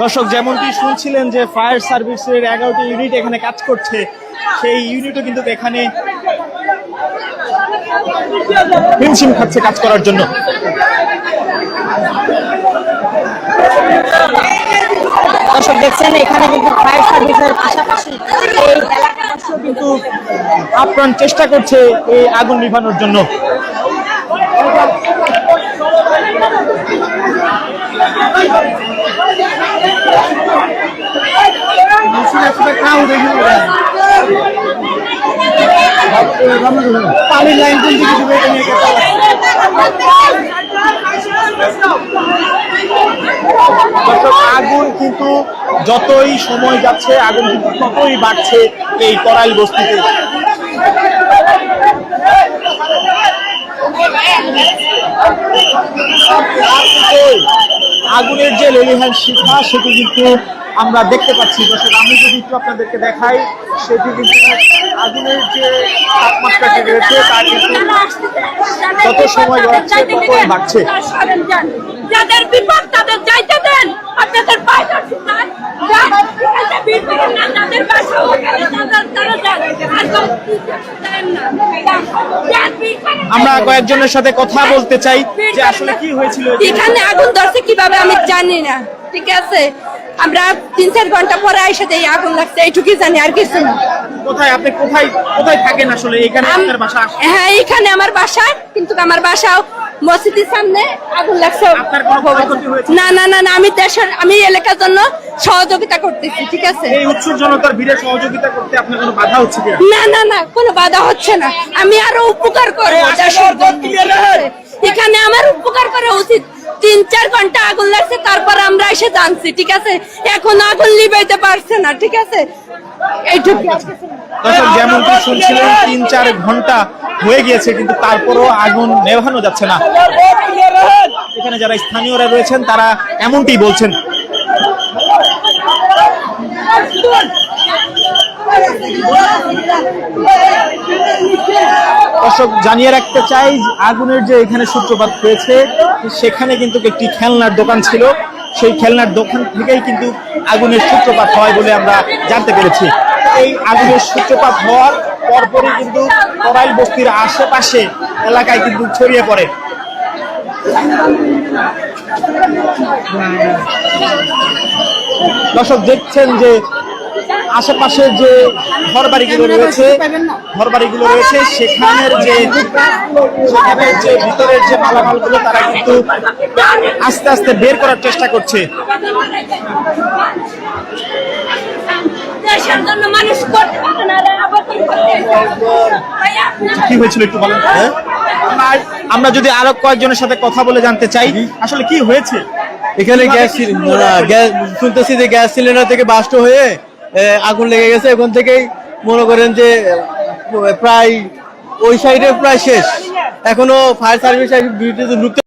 দর্শক যেমনটি শুনছিলেন যে ফায়ার সার্ভিসের এগারোটি ইউনিট এখানে কাজ করছে সেই ইউনিটও কিন্তু এখানে হিমশিম খাচ্ছে কাজ করার জন্য। দর্শক দেখছেন এখানে কিন্তু ফায়ার সার্ভিসের পাশাপাশি এই এলাকাবাসীও কিন্তু আপ্রাণ চেষ্টা করছে এই আগুন নিভানোর জন্য। আগুন কিন্তু যতই সময় যাচ্ছে আগুন কিন্তু ততই বাড়ছে এই করাইল বস্তিতে। আগুনের যে লেলিহান শিখা, সেটি কিন্তু আমরা দেখতে পাচ্ছি। দর্শক, আমি যদি একটু আপনাদেরকে দেখাই, সেটি কিন্তু আগুনের যে তাপমাত্রাটি রয়েছে, তা কিন্তু যত সময় যাচ্ছে, ততই বাড়ছে। যাদের বিপদ, তাদের যাইতে দেন। আপনাদের পায়ে। আমরা কয়েকজনের সাথে কথা বলতে চাই যে আসলে কি হয়েছিল এখানে? আগুন ধরছে কীভাবে আমি জানি না ঠিক আছে? আমরা তিন চার ঘণ্টা পরে এসে এই আগুন লাগছে এইটুকুই জানি আর কিছু না। কোথায়? আপনি কোথায় কোথায় থাকেন আসলে? এখানে আপনার বাসা? হ্যাঁ এইখানে আমার বাসা কিন্তু আমার বাসাও মসজিদের সামনে আগুন লাগছে? না না না না আমি দেশের আমি এলাকার জন্য সহযোগিতা করতেছি ঠিক আছে? এই উৎসব জনতার ভিড়ে সহযোগিতা করতে আপনার কোনো বাধা হচ্ছে না না না কোনো বাধা হচ্ছে না। আমি আরও উপকার করে এখানে আমার উপকার করা উচিত। তিন চার ঘণ্টা আগুন লাগছে তারপর আমরা এসে জানছি ঠিক আছে? এখন আগুন লিবাইতে পারছে না ঠিক আছে? এইটুকু দর্শক যেমনটি শুনছিলেন তিন চার ঘণ্টা হয়ে গিয়েছে কিন্তু তারপরও আগুন নেভানো যাচ্ছে না। এখানে যারা স্থানীয়রা রয়েছেন তারা এমনটি বলছেন। দর্শক, জানিয়ে রাখতে চাই, আগুনের যে এখানে সূত্রপাত হয়েছে, সেখানে কিন্তু একটি খেলনার দোকান ছিল। সেই খেলনার দোকান থেকেই কিন্তু আগুনের সূত্রপাত হয় বলে আমরা জানতে পেরেছি। এই আগুনের সূত্রপাত হওয়ার পরপরই কিন্তু করাইল বস্তির আশেপাশে এলাকায় কিন্তু ছড়িয়ে পড়ে। দর্শক, দেখছেন যে আশেপাশে যে ঘর বাড়িগুলো রয়েছে ঘর বাড়িগুলো রয়েছে সেখানের যে সেখানের যে ভিতরের যে মালামালগুলো তারা কিন্তু আস্তে আস্তে বের করার চেষ্টা করছে। কি হয়েছিল একটু বলেন? তো? আমরা- আমরা যদি আরও কয়েকজনের সাথে কথা বলে জানতে চাই আসলে কি হয়েছে? এখানে গ্যাস শুনতেছি যে গ্যাস সিলিন্ডার থেকে বাস্ট হয়ে আগুন লেগে গেছে। এখন থেকেই মনে করেন যে প্রায় ওই সাইডে প্রায় শেষ। এখনও ফায়ার সার্ভিস ঢুকতে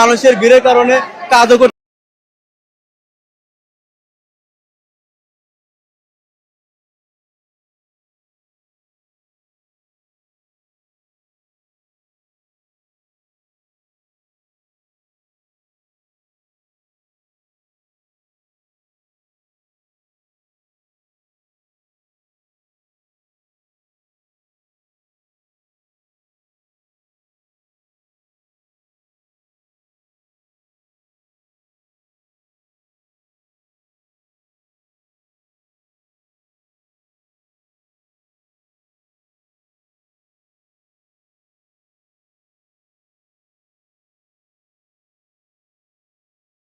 মানুষের ভিড়ের কারণে কাজও করতে